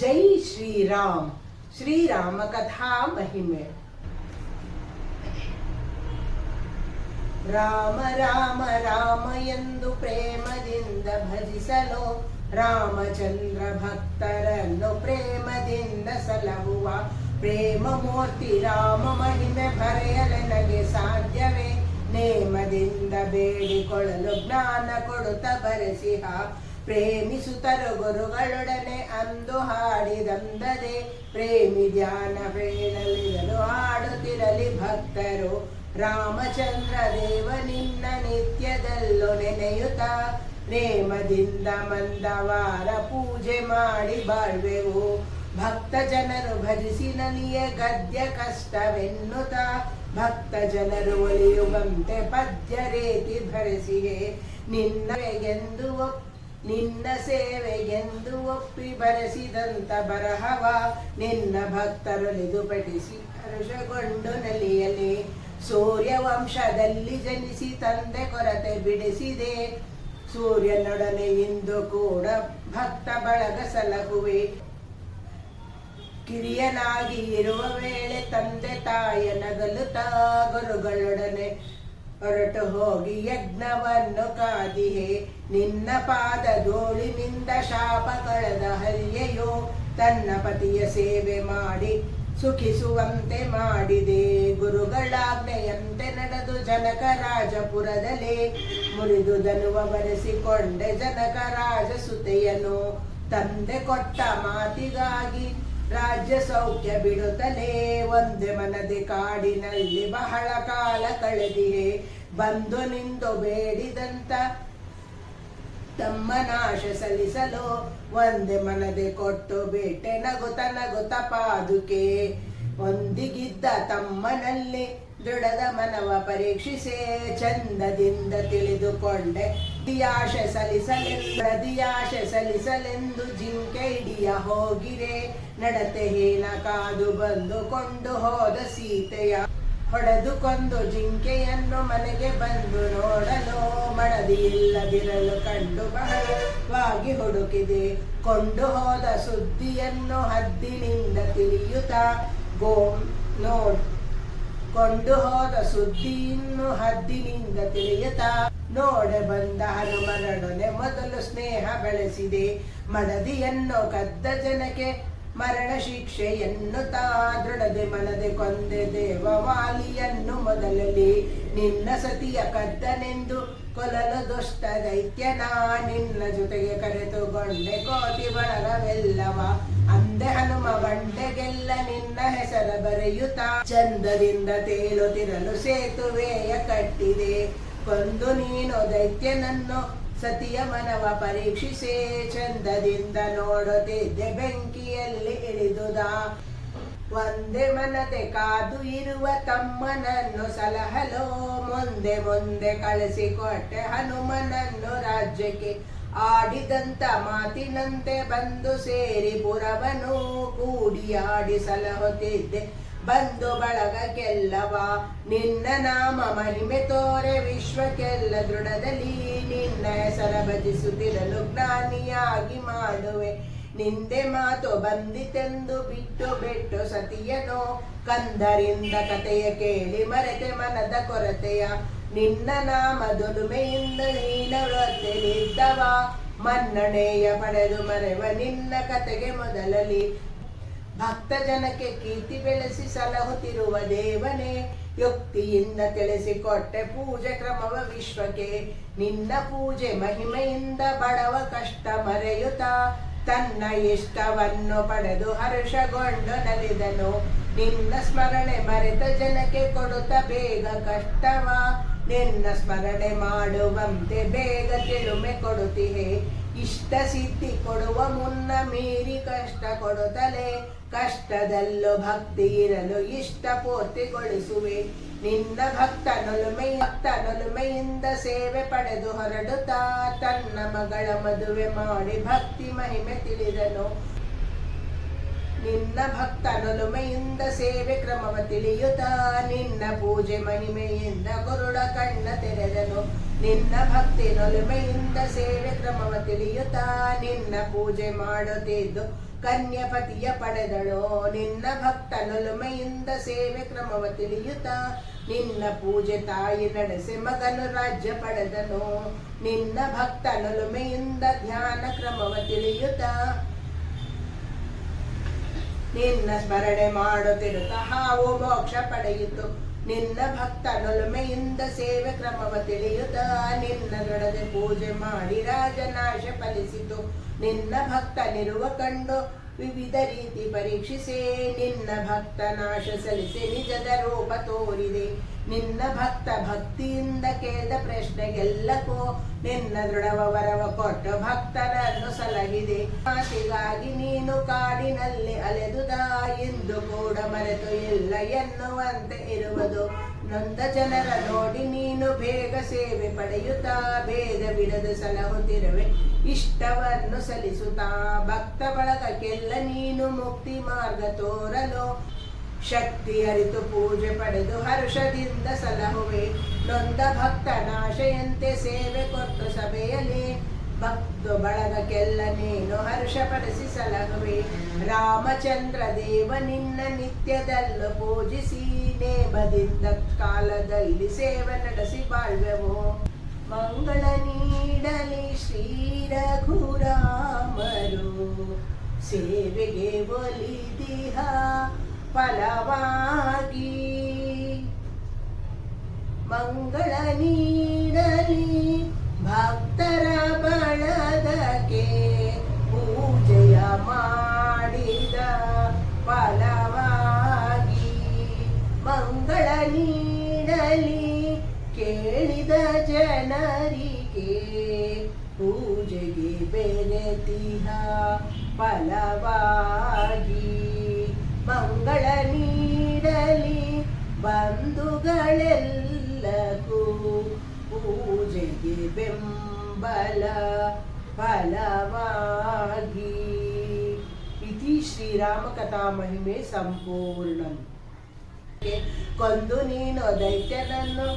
ಜೈ ಶ್ರೀರಾಮ್. ಶ್ರೀರಾಮ ಕಥಾ ಮಹಿಮೆ. ರಾಮ ರಾಮ ರಾಮ ಎಂದು ಪ್ರೇಮದಿಂದ ಭಜಿಸಲು ರಾಮಚಂದ್ರ ಭಕ್ತರನ್ನು ಪ್ರೇಮದಿಂದ ಸಲಹುವ ಪ್ರೇಮ ಮೂರ್ತಿ ರಾಮ ಮಹಿಮೆ ಬರೆಯಲೆನಗೆ ಸಾಧ್ಯವೇ? ನೇಮದಿಂದ ಬೇಡಿಕೊಳ್ಳಲು ಜ್ಞಾನ ಕೊಡುತ್ತ ಬರೆಸಿಹ ಪ್ರೇಮಿಸುತ್ತರು ಗುರುಗಳೊಡನೆ ಅಂದು ಹಾಡಿದಂದದೆ ಪ್ರೇಮಿ ಧ್ಯಾನ ಬೇಡಲಿರಲು ಹಾಡುತ್ತಿರಲಿ ಭಕ್ತರು. ರಾಮಚಂದ್ರ ದೇವ ನಿನ್ನ ನಿತ್ಯದಲ್ಲೂ ನೆನೆಯುತ್ತ. ಪ್ರೇಮದಿಂದ ಮಂದವಾರ ಪೂಜೆ ಮಾಡಿ ಬಾಳ್ವೆವು. ಭಕ್ತ ಜನರು ಭಜಿಸಿ ನನಿಯ ಗದ್ಯ ಕಷ್ಟವೆನ್ನುತ್ತ. ಭಕ್ತ ಜನರು ಒಲಿಯುವಂತೆ ಪದ್ಯ ರೀತಿ ಭರಿಸಿಯೇ ನಿನ್ನವೆಗೆಂದು ಒಪ್- ನಿನ್ನ ಸೇವೆಗೆಂದು ಒಪ್ಪಿ ಬರೆಸಿದಂತ ಬರಹವ ನಿನ್ನ ಭಕ್ತರೊಲಿದು ಪಠಿಸಿ ಹರ್ಷಗೊಂಡು ನಲಿಯಲಿ ಸೂರ್ಯ ವಂಶದಲ್ಲಿ ಜನಿಸಿ ತಂದೆ ಕೊರತೆ ಬಿಡಿಸಿದೆ. ಸೂರ್ಯನೊಡನೆ ಇಂದು ಕೂಡ ಭಕ್ತ ಬಳಗ ಸಲಹುವೆ. ಕಿರಿಯನಾಗಿ ಇರುವ ವೇಳೆ ತಂದೆ ತಾಯ ನಗಲು ಗುರುಗಳೊಡನೆ ಹೊರಟು ಹೋಗಿ ಯಜ್ಞವನ್ನು ಕಾದಿಹೆ. ನಿನ್ನ ಪಾದ ಧೂಳಿನಿಂದ ಶಾಪ ಕಳೆದ ಹರಿಯೆಯೋ ತನ್ನ ಪತಿಯ ಸೇವೆ ಮಾಡಿ, ಸುಖಿಸುವಂತೆ ಮಾಡಿದೆ. ಗುರುಗಳಾಜ್ಞೆಯಂತೆ ನಡೆದು ಜನಕ ರಾಜಪುರದಲ್ಲಿ ಮುರಿದು ದನುವ ಬರೆಸಿಕೊಂಡೆ ಜನಕ ರಾಜ ಸುತೆಯನು ತಂದೆ ಕೊಟ್ಟ ಮಾತಿಗಾಗಿ ರಾಜ್ಯ ಸೌಖ್ಯ ಬಿಡುತ್ತಲೇ ಒಂದೇ ಮನದಿ ಕಾಡಿನಲ್ಲಿ ಬಹಳ ಕಾಲ ಕಳೆದಿಯೇ ಬಂದು ನಿಂದು ಬೇಡಿದಂತ ತಮ್ಮ ನಾಶ ಸಲ್ಲಿಸಲು ಒಂದೇ ಮನದೆ ಕೊಟ್ಟು ಬೇಟೆ ನಗು ತನಗು ತಪಾದುಕೆ ಒಂದಿಗಿದ್ದ ತಮ್ಮನಲ್ಲಿ ದೃಢದ ಮನವ ಪರೀಕ್ಷಿಸೆ ಚಂದದಿಂದ ತಿಳಿದುಕೊಂಡೆ. ದಿಯಾಶೆ ಸಲಿಸಲೆಂದು ದಿಯಾಶೆ ಸಲಿಸಲೆಂದು ಜಿಂಕೆ ಇಡಿಯ ಹೋಗಿರೆ ನಡತೆ ಹೇನ ಕಾದು ಬಂದು ಕೊಂಡು ಹೋದ ಸೀತೆಯ ಹೊಡೆದು ಕೊಂದು ಜಿಂಕೆಯನ್ನು ಮನೆಗೆ ಬಂದು ನೋಡಲು ಮಡದಿ ಇಲ್ಲದಿರಲು ಕಂಡು ಬಹಳವಾಗಿ ಹುಡುಕಿದೆ. ಕೊಂಡು ಹೋದ ಸುದ್ದಿಯನ್ನು ಹದ್ದಿನಿಂದ ತಿಳಿಯುತ್ತ, ಗೋ, ನೋಡ್ ಕೊಂಡು ಹೋದ ಸುದ್ದಿಯನ್ನು ಹದ್ದಿನಿಂದ ತಿಳಿಯತ. ನೋಡೆ ಬಂದ ಹನುಮನೊಡನೆ ಮೊದಲು ಸ್ನೇಹ ಬೆಳೆಸಿದೆ. ಮಡದಿಯನ್ನು ಕದ್ದ ಜನಕ್ಕೆ ಮರಣ ಶಿಕ್ಷೆಯನ್ನು ತಾ ದೃಢದೆ ಮನದೆ ಕೊಂದೆ ದೇವವಾಲಿಯನ್ನು ಮೊದಲಲ್ಲಿ ನಿನ್ನ ಸತಿಯ ಕದ್ದನೆಂದು ಕೊಲಲು ದುಷ್ಟ ದೈತ್ಯನ ನಿನ್ನ ಜೊತೆಗೆ ಕರೆತುಕೊಂಡೆ. ಕೋತಿ ಬಳಗವೆಲ್ಲವ ಅಂದೆ ಹನುಮ ಬಂಡೆಗೆಲ್ಲ ನಿನ್ನ ಹೆಸರ ಬರೆಯುತ್ತ. ಚಂದದಿಂದ ತೇಲುತ್ತಿರಲು ಸೇತುವೆಯ ಕಟ್ಟಿದೆ. ಕೊಂದು ನೀನು ದೈತ್ಯನನ್ನು ಸತಿಯ ಮನವ ಪರೀಕ್ಷಿಸೆ. ಚಂದದಿಂದ ನೋಡುತ್ತಿದ್ದೆ ಬೆಂಕಿಯಲ್ಲಿ ಇಳಿದುದ. ಒಂದೇ ಮನತೆ ಕಾದು ಇರುವ ತಮ್ಮನನ್ನು ಸಲಹಲು, ಮುಂದೆ ಮುಂದೆ ಕಳಿಸಿಕೊಟ್ಟೆ ಹನುಮನನ್ನು ರಾಜ್ಯಕ್ಕೆ. ಆಡಿದಂತ ಮಾತಿನಂತೆ ಬಂದು ಸೇರಿ ಪುರವನು ಕೂಡಿ ಆಡಿ ಸಲಹುತ್ತಿದ್ದೆ. ಬಂದು ಬಳಗಕ್ಕೆಲ್ಲವ, ನಿನ್ನ ನಾಮ ಮಹಿಮೆ ತೋರೆ ವಿಶ್ವಕ್ಕೆಲ್ಲ ದೃಢದಲ್ಲಿ ನಿನ್ನ ಹೆಸರ ಭಜಿಸುತ್ತಿರಲು ಜ್ಞಾನಿಯಾಗಿ ಮಾಡುವೆ. ನಿಂದೆ ಮಾತು ಬಂದಿತೆಂದು ಬಿಟ್ಟು ಬಿಟ್ಟು ಸತಿಯನು ಕಂದರಿಂದ ಕಥೆಯ ಕೇಳಿ ಮರೆತೆ ಮನದ ಕೊರತೆಯ. ನಿನ್ನ ನಾಮ ದುಲುಮೆಯಿಂದ ನೀನವೃತ್ತಿಲಿದ್ದವ ಮನ್ನಣೆಯ ಪಡೆದು ಮರೆವ ನಿನ್ನ ಕತೆಗೆ ಮೊದಲಲಿ ಭಕ್ತ ಜನಕ್ಕೆ ಕೀರ್ತಿ ಬೆಳೆಸಿ ಸಲಹುತ್ತಿರುವ ದೇವನೇ, ಯುಕ್ತಿಯಿಂದ ತಿಳಿಸಿಕೊಟ್ಟೆ ಪೂಜೆ ಕ್ರಮವ ವಿಶ್ವಕ್ಕೆ. ನಿನ್ನ ಪೂಜೆ ಮಹಿಮೆಯಿಂದ ಬಡವ ಕಷ್ಟ ಮರೆಯುತ್ತ. ತನ್ನ ಇಷ್ಟವನ್ನು ಪಡೆದು ಹರ್ಷಗೊಂಡು ನಲಿದನು ನಿನ್ನ ಸ್ಮರಣೆ ಮರೆತ ಜನಕ್ಕೆ ಕೊಡುತ್ತ ಬೇಗ ಕಷ್ಟವ? ನಿನ್ನ ಸ್ಮರಣೆ ಮಾಡುವಂತೆ ಬೇಗ ತಿಳುಮೆ ಕೊಡುತ್ತಿಹೆ. ಇಷ್ಟ ಸಿದ್ಧಿ ಕೊಡುವ ಮುನ್ನ ಮೀರಿ ಕಷ್ಟ ಕೊಡುತ್ತಲೆ, ಕಷ್ಟದಲ್ಲೂ ಭಕ್ತಿ ಇರಲು ಇಷ್ಟ ಪೂರ್ತಿಗೊಳಿಸುವೆ. ನಿನ್ನ ಭಕ್ತ ನೊಲುಮೆ, ಭಕ್ತ ನೊಲುಮೆಯಿಂದ ಸೇವೆ ಪಡೆದು ಹೊರಡುತ್ತಾ, ತನ್ನ ಮಗಳ ಮದುವೆ ಮಾಡಿ ಭಕ್ತಿ ಮಹಿಮೆ ತಿಳಿದನು. ನಿನ್ನ ಭಕ್ತ ನೊಲುಮೆಯಿಂದ ಸೇವೆ ಕ್ರಮವ ತಿಳಿಯುತ್ತ, ನಿನ್ನ ಪೂಜೆ ಮಹಿಮೆಯಿಂದ ಗುರುಡ ಕಣ್ಣ ತೆರೆದನು. ನಿನ್ನ ಭಕ್ತಿ ನೊಲುಮೆಯಿಂದ ಸೇವೆ ಕ್ರಮವ ತಿಳಿಯುತ್ತ, ನಿನ್ನ ಪೂಜೆ ಮಾಡುತ್ತಿದ್ದು ಕನ್ಯಪತಿಯ ಪಡೆದಳು. ನಿನ್ನ ಭಕ್ತನೊಲುಮೆಯಿಂದ ಸೇವೆ ಕ್ರಮವ ತಿಳಿಯುತ್ತ, ನಿನ್ನ ಪೂಜೆ ತಾಯಿ ನಡೆಸಿ ಮಗನು ರಾಜ್ಯ ಪಡೆದನು. ನಿನ್ನ ಭಕ್ತನೊಲುಮೆಯಿಂದ ಧ್ಯಾನ ಕ್ರಮವ ತಿಳಿಯುತ್ತ ನಿನ್ನ ಸ್ಮರಣೆ ಮಾಡುತ್ತಿರುತ್ತ ಹಾವು ಮೋಕ್ಷ ಪಡೆಯಿತು. ನಿನ್ನ ಭಕ್ತನೊಲುಮೆಯಿಂದ ಸೇವೆ ಕ್ರಮವ ತಿಳಿಯುತ್ತ. ನಿನ್ನ ದೊಡದೆ ಪೂಜೆ ಮಾಡಿ ರಾಜನಾಶ ಫಲಿಸಿತು. ನಿನ್ನ ಭಕ್ತ ನಿರುವ ಕಂಡು ವಿವಿಧ ರೀತಿ ಪರೀಕ್ಷಿಸಿ, ನಿನ್ನ ಭಕ್ತ ನಾಶ ಸಲ್ಲಿಸಿ ನಿಜದ ರೂಪ ತೋರಿದೆ. ನಿನ್ನ ಭಕ್ತ ಭಕ್ತಿಯಿಂದ ಕೇಳಿದ ಪ್ರಶ್ನೆಗೆಲ್ಲಕ್ಕೂ ನಿನ್ನ ದೃಢವ ವರವ ಕೊಟ್ಟು ಭಕ್ತರನ್ನು ಸಲಹಿದೆ. ಮಾತಿಗಾಗಿ ನೀನು ಕಾಡಿನಲ್ಲಿ ಅಲೆದುದ ಎಂದು ಕೂಡ ಮರೆತು ಇಲ್ಲ ಎನ್ನುವಂತೆ ಇರುವುದು. ನೊಂದ ಜನರ ನೋಡಿ ನೀನು ಬೇಗ ಸೇವೆ ಪಡೆಯುತ್ತಾ ಭೇದ ಬಿಡದು ಸಲಹುತ್ತಿರುವೆ ಇಷ್ಟವನ್ನು ಸಲ್ಲಿಸುತ್ತಾ. ಭಕ್ತ ಬಳಗಕ್ಕೆಲ್ಲ ನೀನು ಮುಕ್ತಿ ಮಾರ್ಗ ತೋರಲು ಶಕ್ತಿ ಅರಿತು ಪೂಜೆ ಪಡೆದು ಹರ್ಷದಿಂದ ಸಲಹುವೆ. ನೊಂದ ಭಕ್ತ ನಾಶೆಯಂತೆ ಸೇವೆ ಕೊಟ್ಟು ಸಭೆಯಲ್ಲಿ ಭಕ್ತ ಬಳಗಕ್ಕೆಲ್ಲ ನೀನು ಹರ್ಷಪಡಿಸಿ ಸಲಹುವೆ. ರಾಮಚಂದ್ರ ದೇವ ನಿನ್ನ ನಿತ್ಯದಲ್ಲೂ ಪೂಜಿಸಿ. ನೇಮದಿಂದ ಕಾಲದಲ್ಲಿ ಸೇವೆ ನಡೆಸಿ ಬಾಳ್ವೆವು. ಮಂಗಳ ನೀಡಲಿ ಶ್ರೀ ರಘುರಾಮರು. ಸೇವೆಗೆ ಒಲಿದಿಹ ಫಲವಾಗಿ. ಮಂಗಳ ನೀಡಲಿ ಭಕ್ತರ ಬೆರೆತಿಹ ಫಲವಾಗಿ ಮಂಗಳ ನೀಡಲಿ ಬಂಧುಗಳೆಲ್ಲಗೂ ಪೂಜೆಗೆ ಬೆಂಬಲ ಫಲವಾಗಿ ಇತಿ ಶ್ರೀರಾಮಕಥಾ ಮಹಿಮೆ ಸಂಪೂರ್ಣ ಕೊಂದು ನೀನು ದೈತ್ಯನನ್ನು